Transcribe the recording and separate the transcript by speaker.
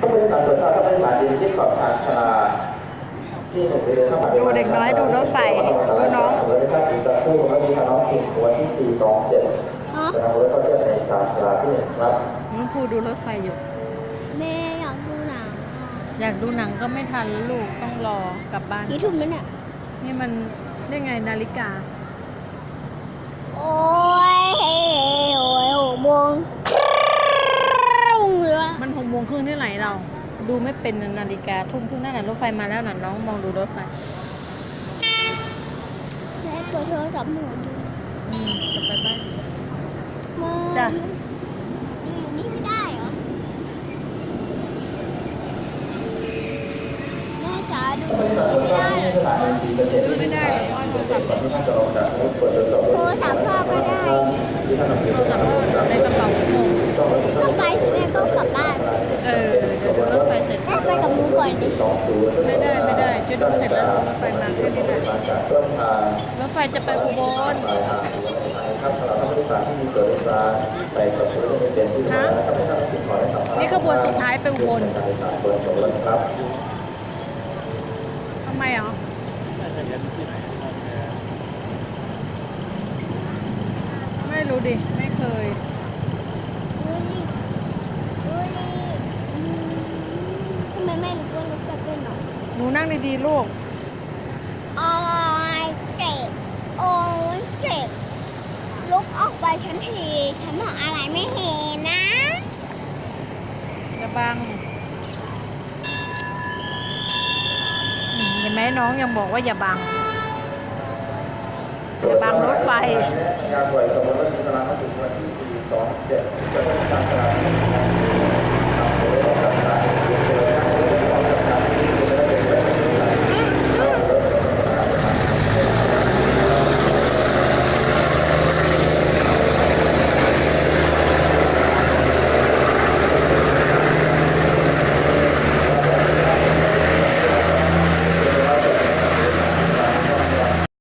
Speaker 1: ผู้บริการตรวจทราบผู้บริการยืนที่เกาะทางชนาที่หนึ่งเดือนเข้ามา
Speaker 2: ดูเด็กน้อยดูรถไฟดูน้อง
Speaker 1: บริการอีกสักครู่แล้วมีน้องขิงวันที่สี่สองเจ็ด
Speaker 3: เนาะ
Speaker 1: จะนำรถเข้าเทียบในชานชาลาที่หนึ่งครับ
Speaker 2: น้องภูดูรถไฟอยู่
Speaker 3: แม่อยากดูหนังอะ
Speaker 2: อยากดูหนังก็ไม่ทันแล้วลูกต้องรอกลับบ้าน
Speaker 3: กี่ทุ่มแล้วเนี่ย
Speaker 2: นี่มันได้ไงนาฬิกา
Speaker 3: โอ้ยโอ้ยหกโมงครึ่งเลย
Speaker 2: มันหกโมงครึ่งที่ไหนเรา ดูไม่เป็นนาฬิกาทุ่มครึ่งนั่นน่ะรถไฟมาแล้วน่ะน้องมองดูรถไฟ
Speaker 3: แม่เปิดโทรศัพท์หนูดู
Speaker 2: อืมจะไปบ้าน
Speaker 3: มา
Speaker 2: จ้ะ
Speaker 3: อยู่นี่ไม่ได้เหรอแม่จ๋าดู
Speaker 1: ผู้บริการตรวจทราบที่สถานีสีเกษตร
Speaker 2: ดูไม่ได้หรอกเพราะว่าโทรศัพท์
Speaker 1: ก่อ ก่อน
Speaker 2: ดิไม่
Speaker 3: ได้
Speaker 2: ไม่ได้จะดูเสร็จแล้วรถไฟมาแค่นี้แหละ
Speaker 1: มาจากต้นทา
Speaker 2: รถไฟจะไปอุบล
Speaker 1: ปลายทางหัวในครับสำหรับท่านผู้โดยสารที่มีตัวโดยสารไปกับรถไม่เป็นที่มานะครับให้ท่านติดต่อได้ครับ
Speaker 2: นี่ขบวนสุดท้ายไปอุบล
Speaker 1: การโดยสารบนของรถครับ
Speaker 2: ทำไมอะไม่รู้ดิ ไม่เคย
Speaker 3: ดูดิดูดิอืมทำไมแม่รู้ว่ารถจะเป็นหรอ
Speaker 2: ห นูนั่งดีๆลูก
Speaker 3: โอ้ยเจ็บโอ้ยเจ็บลุกออกไปฉันทีฉันมองอะไรไม่เห็นนะ
Speaker 2: อย่าบังอืมเห็นไหมน้องยังบอกว่าอย่าบังอย่าบังรถไฟ